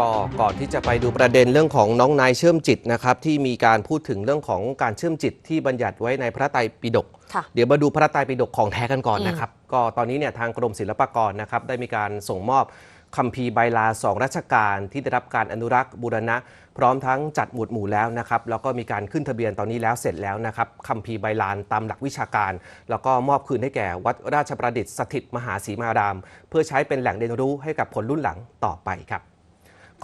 ก็ก่อนที่จะไปดูประเด็นเรื่องของน้องนายเชื่อมจิตนะครับที่มีการพูดถึงเรื่องของการเชื่อมจิตที่บัญญัติไว้ในพระไตรปิฎกค่ะเดี๋ยวมาดูพระไตรปิฎกของแท้กันก่อนอืมนะครับ ก็ตอนนี้เนี่ยทางกรมศิลปากรนะครับได้มีการส่งมอบคัมภีร์ใบลาสองราชการที่ได้รับการอนุรักษ์บูรณะ พร้อมทั้งจัดหมวดหมู่แล้วนะครับแล้วก็มีการขึ้นทะเบียนตอนนี้แล้วเสร็จแล้วนะครับคัมภีร์ใบลานตามหลักวิชาการ แล้วก็มอบคืนให้แก่วัดราชประดิษฐ์สถิตมหาศรีมาราม เพื่อใช้เป็นแหล่งเรียนรู้ให้กับคนรุ่นหลังต่อไปครับ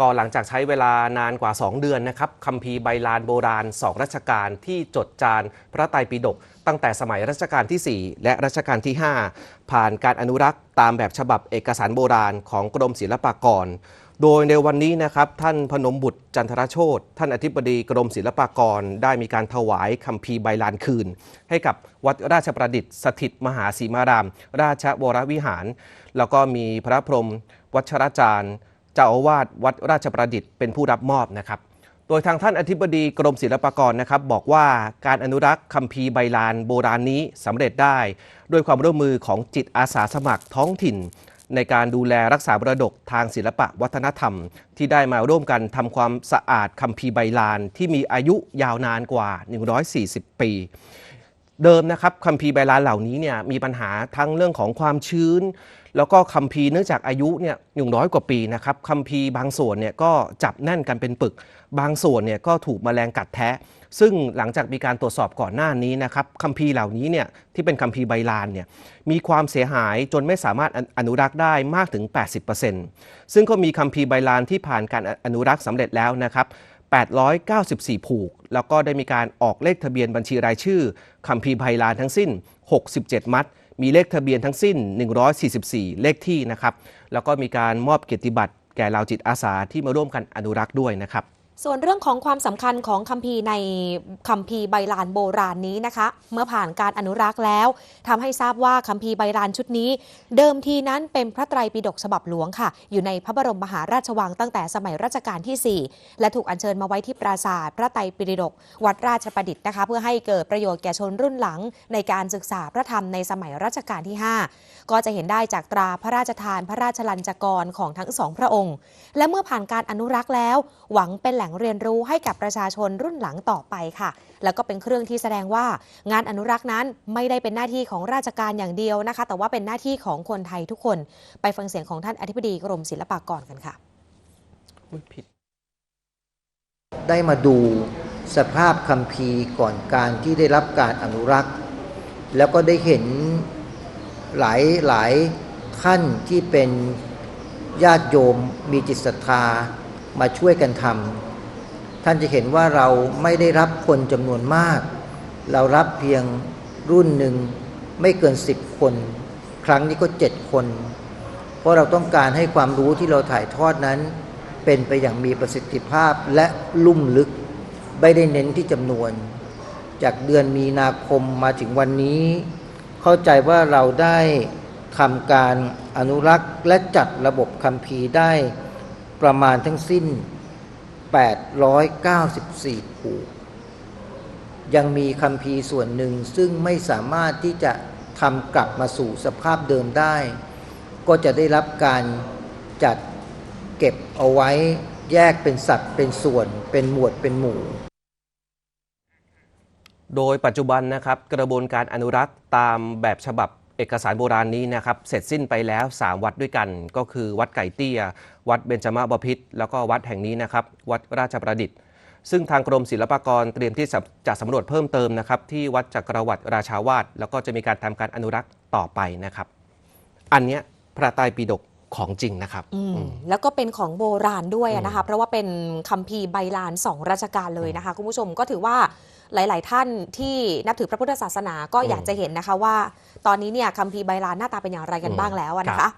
ก็หลังจากใช้เวลานานกว่า 2 เดือนนะครับคัมภีร์ใบลานโบราณ 2 รัชกาลที่จดจานพระไตรปิฎกตั้งแต่สมัยรัชกาลที่ 4 และรัชกาลที่ 5 ผ่านการอนุรักษ์ตามแบบฉบับเอกสารโบราณของกรมศิลปากร โดยในวันนี้นะครับท่านพนมบุตรจันทรโชตท่านอธิบดีกรมศิลปากร ได้มีการถวายคัมภีร์ใบลานคืน ให้กับวัดราชประดิษฐ์สถิตมหาศรีมาราม ราชวรวิหาร แล้วก็มีพระพรหมวัชรจารย์ เจ้าอาวาสวัดราชประดิษฐ์เป็นผู้รับมอบนะครับ โดยทางท่านอธิบดีกรมศิลปากรนะครับ บอกว่าการอนุรักษ์คัมภีร์ใบลานโบราณนี้สำเร็จได้ ด้วยความร่วมมือของจิตอาสาสมัครท้องถิ่น ในการดูแลรักษามรดกทางศิลปะวัฒนธรรม ที่ได้มาร่วมกันทำความสะอาดคัมภีร์ใบลานที่มีอายุยาวนานกว่า 140 ปี เดิมนะครับคัมภีร์ใบลานเหล่านี้เนี่ยมีปัญหาทั้งเรื่องของความชื้น แล้วก็คัมภีร์เนื่องจากอายุเนี่ยหนึ่งร้อยกว่าปีนะครับคัมภีร์บางส่วนเนี่ยก็จับแน่นกันเป็นปึก บางส่วนเนี่ยก็ถูกแมลงกัดแทะ ซึ่งหลังจากมีการตรวจสอบก่อนหน้านี้นะครับคัมภีร์เหล่านี้เนี่ยที่เป็นคัมภีร์ใบลานเนี่ยมีความเสียหายจนไม่สามารถอนุรักษ์ได้มากถึง 80%ซึ่งก็มีคัมภีร์ใบลานที่ผ่านการอนุรักษ์สำเร็จแล้วนะครับ 894 ผูก แล้วก็ได้มีการออกเลขทะเบียนบัญชีรายชื่อคัมภีร์ไพลานทั้งสิ้น 67 มัด มีเลขทะเบียนทั้งสิ้น 144 เลขที่นะครับ แล้วก็มีการมอบเกียรติบัตรแก่เหล่าจิตอาสาที่มาร่วมกันอนุรักษ์ด้วยนะครับ ส่วนเรื่องของความสำคัญของคัมภีร์ในคัมภีร์ใบลานโบราณนี้นะคะ เมื่อผ่านการอนุรักษ์แล้วทำให้ทราบว่าคัมภีร์ใบลานชุดนี้ เดิมทีนั้นเป็นพระไตรปิฎกฉบับหลวงค่ะ อยู่ในพระบรมมหาราชวังตั้งแต่สมัยรัชกาลที่ 4 และถูกอัญเชิญมาไว้ที่ปราสาทพระไตรปิฎกวัดราชประดิษฐ์นะคะ เพื่อให้เกิดประโยชน์แก่ชนรุ่นหลัง ในการศึกษาพระธรรมในสมัยรัชกาลที่ 5 ก็จะเห็นได้จากตราพระราชทาน พระราชลัญจกรของทั้งสองพระองค์ และเมื่อผ่านการอนุรักษ์แล้ว หวังเป็นแหล่งเรียนรู้ให้กับประชาชนรุ่นหลังต่อไปค่ะ แล้วก็เป็นเครื่องที่แสดงว่า งานอนุรักษ์นั้นไม่ได้เป็นหน้าที่ของราชการอย่างเดียวนะคะ แต่ว่าเป็นหน้าที่ของคนไทยทุกคน ไปฟังเสียงของท่านอธิบดีกรมศิลปากรกันค่ะผิด ได้มาดูสภาพคัมภีร์ก่อนการที่ได้รับการอนุรักษ์ แล้วก็ได้เห็นหลายหลายท่านที่เป็นญาติโยมมีจิตศรัทธามาช่วยกันทำ ท่านจะเห็นว่าเราไม่ได้รับคนจำนวนมาก เรารับเพียงรุ่นหนึ่งไม่เกินสิบคน ครั้งนี้ก็เจ็ดคน เพราะเราต้องการให้ความรู้ที่เราถ่ายทอดนั้น เป็นไปอย่างมีประสิทธิภาพและลุ่มลึก ไม่ได้เน้นที่จำนวน จากเดือนมีนาคมมาถึงวันนี้ เข้าใจว่าเราได้ทำการอนุรักษ์และจัดระบบคัมภีร์ได้ประมาณทั้งสิ้น 894ผูกยังมีคัมภีร์ส่วนหนึ่งซึ่งไม่สามารถที่จะทำกลับมาสู่สภาพเดิมได้ ก็จะได้รับการจัดเก็บเอาไว้แยกเป็นสัตว์เป็นส่วนเป็นหมวดเป็นหมู่ โดยปัจจุบันนะครับกระบวนการอนุรักษ์ตามแบบฉบับ เอกสารโบราณนี้นะครับเสร็จสิ้นไปแล้ว 3 วัดด้วยกัน ก็คือวัดไก่เตี้ย วัดเบญจมาบพิตรแล้วก็วัดแห่งนี้นะครับ วัดราชประดิษฐ์ ซึ่งทางกรมศิลปากรเตรียมที่จะจะสำรวจเพิ่มเติมนะครับ ที่วัดจักรวรรดิราชาวาสแล้วก็จะมีการทำการอนุรักษ์ต่อไปนะครับ อันเนี้ยพระไตรปิฎกของจริงนะครับอืมอืมแล้วก็เป็นของโบราณด้วยอะนะคะอืมเพราะว่าเป็นคัมภีร์ใบลานสองราชการเลยนะคะ คุณผู้ชมก็ถือว่า หลาย ๆ ท่านที่นับถือพระพุทธศาสนาก็อยากจะเห็นนะคะว่า ตอนนี้เนี่ยคัมภีร์ใบลานหน้าตาเป็นอย่างไรกันบ้างแล้วอะนะคะ